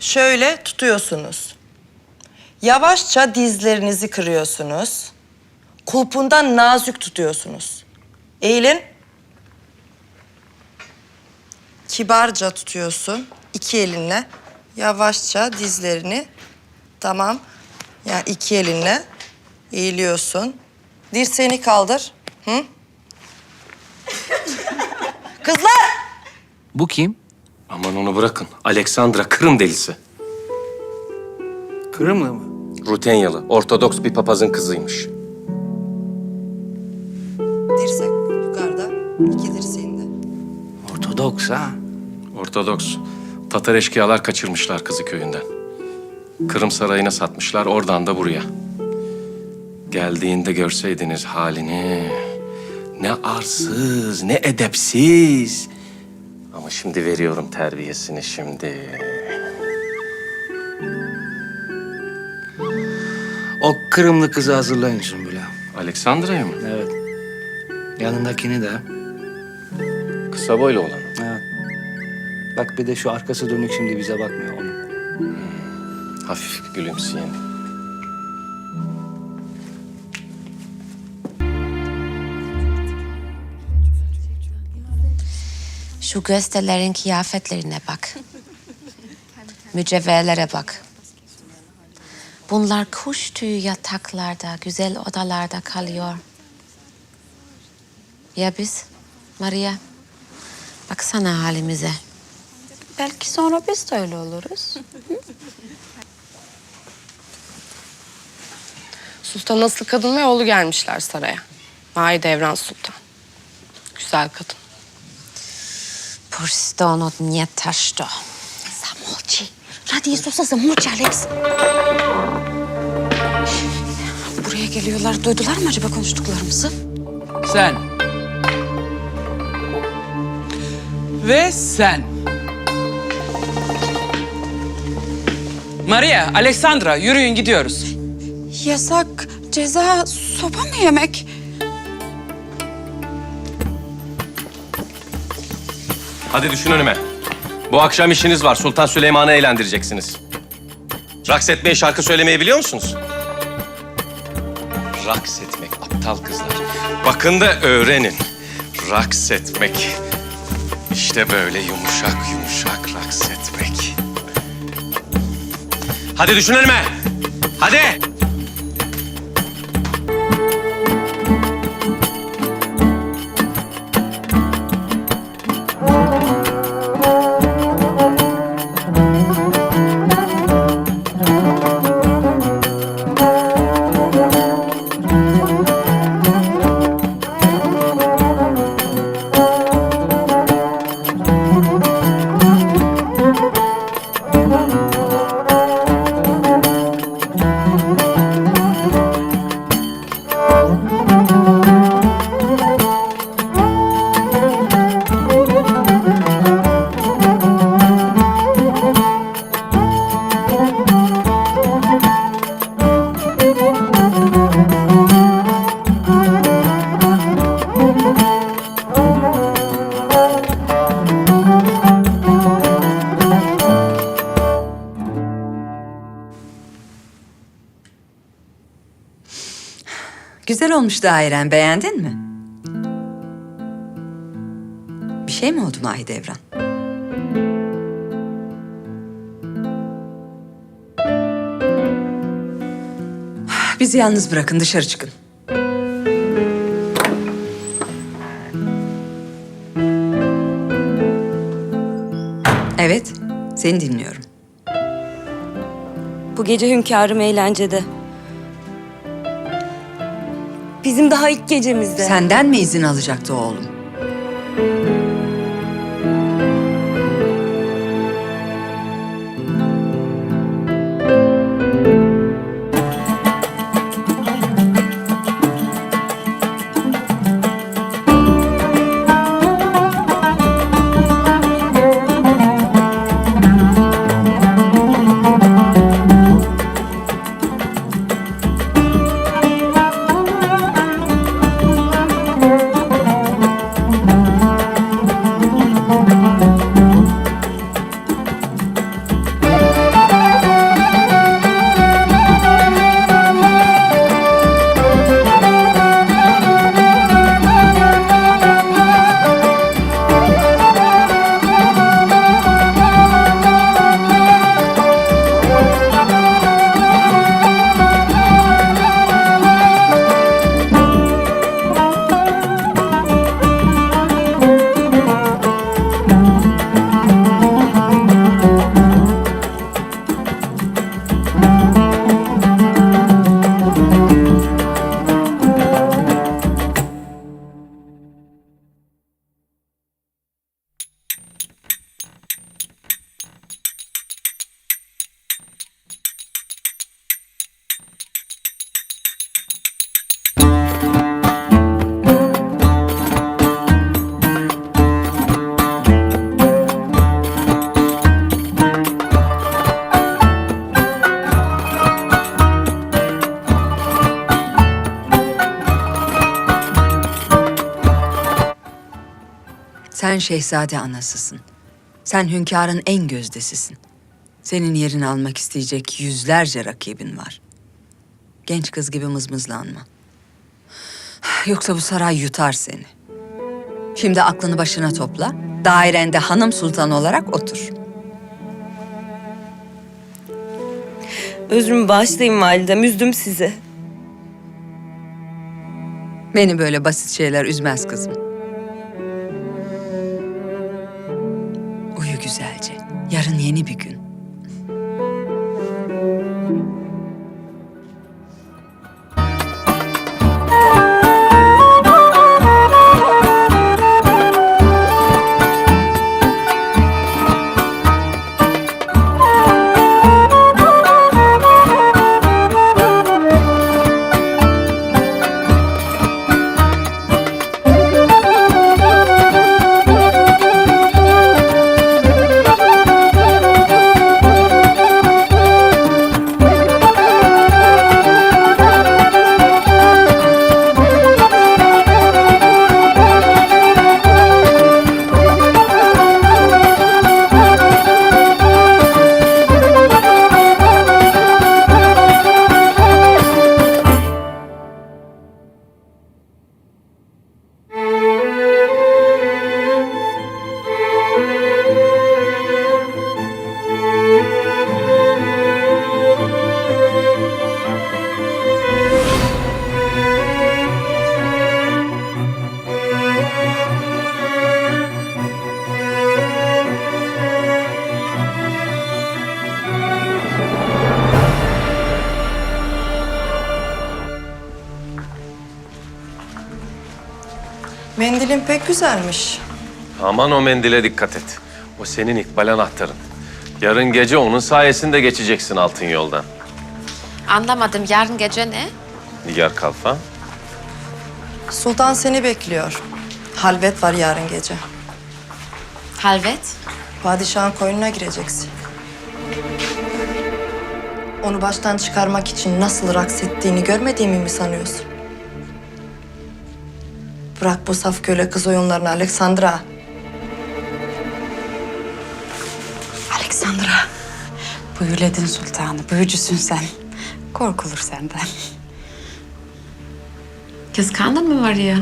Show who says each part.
Speaker 1: şöyle tutuyorsunuz. Yavaşça dizlerinizi kırıyorsunuz. Kulpundan nazik tutuyorsunuz. Eğilin. Kibarca tutuyorsun iki elinle. Yavaşça dizlerini. Tamam. Yani iki elinle eğiliyorsun. Dirseğini kaldır. Hı? Kızlar!
Speaker 2: Bu kim?
Speaker 3: Aman onu bırakın. Alexandra Kırım delisi.
Speaker 2: Kırımlı mı?
Speaker 3: Rutenyalı, Ortodoks bir papazın kızıymış.
Speaker 1: Dirsek yukarıda. iki dirseğinde.
Speaker 2: Ortodoks ha.
Speaker 3: Ortodoks. Tatar eşkıyalar kaçırmışlar kızı köyünden. Kırım sarayına satmışlar, oradan da buraya. Geldiğinde görseydiniz halini. Ne arsız, ne edepsiz. Ama şimdi veriyorum terbiyesini şimdi.
Speaker 2: O Kırımlı kızı hazırlayın Sümbül'e.
Speaker 3: Alexandra'yı mı?
Speaker 2: Evet. Yanındakini de.
Speaker 3: Kısa boylu olan.
Speaker 2: Evet. Bak bir de şu arkası dönük şimdi bize bakmıyor onu.
Speaker 3: Hafif gülümseyen.
Speaker 4: Şu gösterilerin kıyafetlerine bak. Mücevherlere bak. Bunlar kuş tüyü yataklarda, güzel odalarda kalıyor. Ya biz? Maria, baksana halimize.
Speaker 5: Belki sonra biz de öyle oluruz.
Speaker 6: Sultan asıl kadın ve oğlu gelmişler saraya. Mahidevran Sultan. Güzel kadın.
Speaker 4: Pusto nie tašto.
Speaker 5: Zamolci. Radi sus zamolci Alex. Buraya geliyorlar. Duydular mı acaba konuştuklarımızı?
Speaker 7: Sen. Ve sen. Maria, Alexandra yürüyün gidiyoruz.
Speaker 5: Yasak, ceza, sopa mı yemek?
Speaker 3: Hadi düşün önüme. Bu akşam işiniz var. Sultan Süleyman'ı eğlendireceksiniz. Raks etmeyi, şarkı söylemeyi biliyor musunuz? Raks etmek aptal kızlar. Bakın da öğrenin. Raks etmek. İşte böyle yumuşak yumuşak raks etmek. Hadi düşün önüme. Hadi.
Speaker 8: Güzel olmuş dairen, beğendin mi? Bir şey mi oldu Mahidevran? Bizi yalnız bırakın, dışarı çıkın. Evet, seni dinliyorum.
Speaker 9: Bu gece hünkârım eğlencede. Bizim daha ilk gecemizde.
Speaker 8: Senden mi izin alacaktı oğlum? Sen şehzade anasısın. Sen hünkârın en gözdesisin. Senin yerini almak isteyecek yüzlerce rakibin var. Genç kız gibi mızmızlanma. Yoksa bu saray yutar seni. Şimdi aklını başına topla. Dairende hanım sultan olarak otur.
Speaker 9: Özrümü bağışlayın validem, üzdüm sizi.
Speaker 8: Beni böyle basit şeyler üzmez kızım. Yarın yeni bir gün.
Speaker 1: Mendilin pek güzelmiş.
Speaker 3: Aman o mendile dikkat et. O senin ikbal anahtarın. Yarın gece onun sayesinde geçeceksin altın yoldan.
Speaker 4: Anlamadım yarın gece ne?
Speaker 3: Nigar Kalfa.
Speaker 1: Sultan seni bekliyor. Halvet var yarın gece.
Speaker 4: Halvet.
Speaker 1: Padişahın koynuna gireceksin. Onu baştan çıkarmak için nasıl raks ettiğini görmediğimi mi sanıyorsun? Bırak bu saf köle kız oyunlarını Aleksandra.
Speaker 5: Aleksandra. Büyüledin sultanı, büyücüsün sen. Korkulur senden.
Speaker 4: Kıskandın mı var ya?